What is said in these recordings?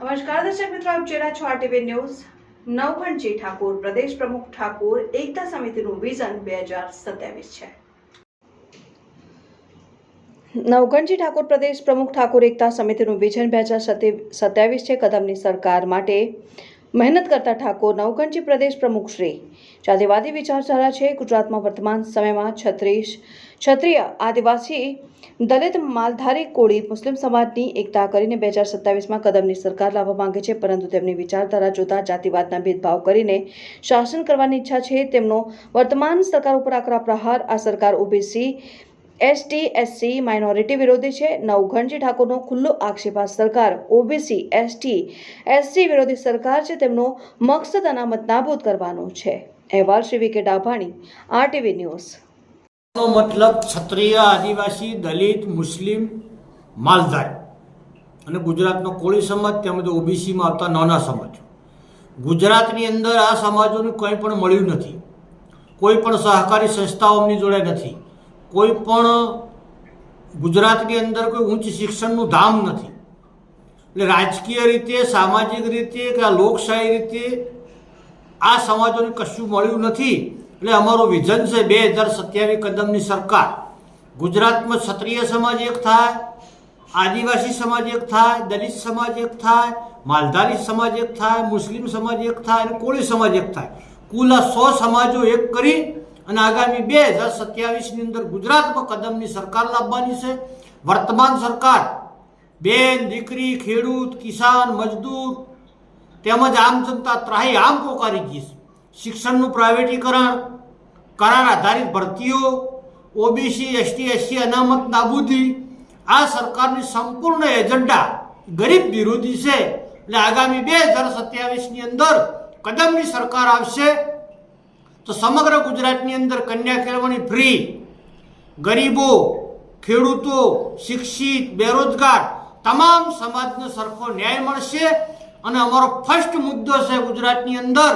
નમસ્કાર દર્શક મિત્રો, આપ જોઈ રહ્યા છો આરટીવી ન્યૂઝ. નવઘણજી ઠાકોર, પ્રદેશ પ્રમુખ ઠાકોર, એકતા સમિતિનું વિઝન બે હજાર સત્યાવીસ છે. નવગણજી ઠાકોર, પ્રદેશ પ્રમુખ ઠાકોર, એકતા સમિતિનું વિઝન બે હજાર સત્યાવીસ છે. કદમની સરકાર માટે મહેનત કરતા ઠાકોર નવઘણજી પ્રદેશ પ્રમુખ શ્રી. જાતિવાદી વિચારધારા છે. ગુજરાતમાં વર્તમાન સમયમાં છત્રીસ, ક્ષત્રિય આદિવાસી દલિત માલધારી કોળી મુસ્લિમ સમાજની એકતા કરીને બે હજાર સત્તાવીસમાં કદમની સરકાર લાવવા માંગે છે, પરંતુ તેમની વિચારધારા જોતા જાતિવાદના ભેદભાવ કરીને શાસન કરવાની ઈચ્છા છે. તેમનો વર્તમાન સરકાર ઉપર આકરા પ્રહાર, આ સરકાર ઓબીસી એસટી, એસસી માઇનોરિટી વિરોધી છે. નવઘણજી ઠાકોરનો ખુલ્લો આક્ષેપા સરકાર, ઓબીસી, એસટી, એસસી વિરોધી સરકાર છે તેમનો મકસદ અનામત નાબૂદ કરવાનો છે. અહેવાલ શ્રી વિકે ડાભાણી, આરટીવી ન્યૂઝ. મતલબ ક્ષત્રિય, આદિવાસી, દલિત, મુસ્લિમ, માલધારી અને ગુજરાતનો કોળી સમાજ, તેમજ ઓબીસીમાં આવતા નાના સમાજ. ગુજરાતની અંદર આ સમાજોનું કંઈ પણ મળ્યું નથી. કોઈ પણ સહકારી સંસ્થાઓની જોડે નથી. કોઈ પણ ગુજરાતની અંદર કોઈ ઉચ્ચ શિક્ષણનું ધામ નથી. એટલે રાજકીય રીતે, સામાજિક રીતે કે લોકશાહી રીતે આ સમાજોને કશું મળ્યું નથી. એટલે અમારું વિઝન છે બે હજાર સત્યાવીસ કદમની સરકાર. ગુજરાતમાં ક્ષત્રિય સમાજ એક થાય, આદિવાસી સમાજ એક થાય, દલિત સમાજ એક થાય, માલધારી સમાજ એક થાય, મુસ્લિમ સમાજ એક થાય અને કોળી સમાજ એક થાય. કુલ આ સો સમાજો એક કરી અને આગામી બે હજાર સત્યાવીસની અંદર ગુજરાતમાં કદમની સરકાર લાવવાની છે. વર્તમાન સરકાર, બેન, દીકરી, ખેડૂત, કિસાન, મજદૂર, તેમજ આમ જનતા ત્રાહી આમ પોકારી ગઈ શિક્ષણનું પ્રાઇવેટીકરણ, કરાર આધારિત ભરતીઓ, ઓબીસી, એસટી, એસસી, અનામત, નાબૂદી, આ સરકારની સંપૂર્ણ એજન્ડા ગરીબ વિરોધી છે. એટલે આગામી બે હજાર સત્યાવીસની અંદર કદમની સરકાર આવશે. તો સમગ્ર ગુજરાતની અંદર કન્યા કેળવણી ફ્રી. ગરીબો, ખેડૂતો, શિક્ષિત, બેરોજગાર તમામ સમાજને સરખો ન્યાય મળશે અને અમારો ફર્સ્ટ મુદ્દો છે ગુજરાતની અંદર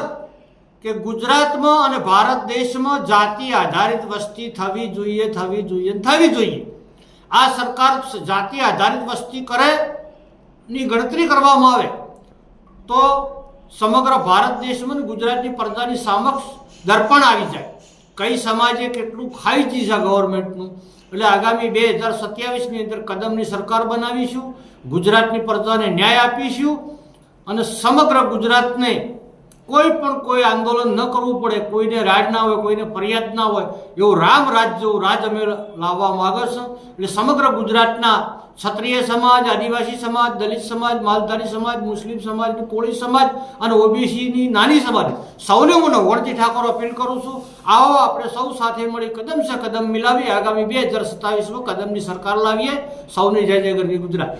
કે ગુજરાતમાં અને ભારત દેશમાં જાતિ આધારિત વસ્તી થવી જોઈએ થવી જોઈએ થવી જોઈએ. આ સરકાર જાતિ આધારિત વસ્તી કરે ની ગણતરી કરવામાં આવે તો સમગ્ર ભારત દેશમાં ગુજરાતની પ્રજાની સમક્ષ દર્પણ આવી જાય. કઈ સમાજે કેટલું ખાઈ છે ગવર્મેન્ટનું એટલે આગામી બે હજાર સત્યાવીસની અંદર કદમની સરકાર બનાવીશું, ગુજરાતની પ્રજાને ન્યાય આપીશું અને સમગ્ર ગુજરાતને કોઈ પણ કોઈ આંદોલન ન કરવું પડે, કોઈને રાજ ના હોય, કોઈને ફરિયાદ ના હોય, એવું રામ એવું રાજ અમે લાવવા માગે છે. એટલે સમગ્ર ગુજરાતના ક્ષત્રિય સમાજ, આદિવાસી સમાજ, દલિત સમાજ, માલધારી સમાજ, મુસ્લિમ સમાજ, કોળી સમાજ અને ઓબીસીની નાની સમાજ, સૌને હું નવણજી ઠાકોર અપીલ કરું છું, આવો આપણે સૌ સાથે મળી કદમ સે કદમ મિલાવી આગામી બે હજાર સત્તાવીસમાં કદમની સરકાર લાવીએ. સૌને જય જય ગરવી ગુજરાત.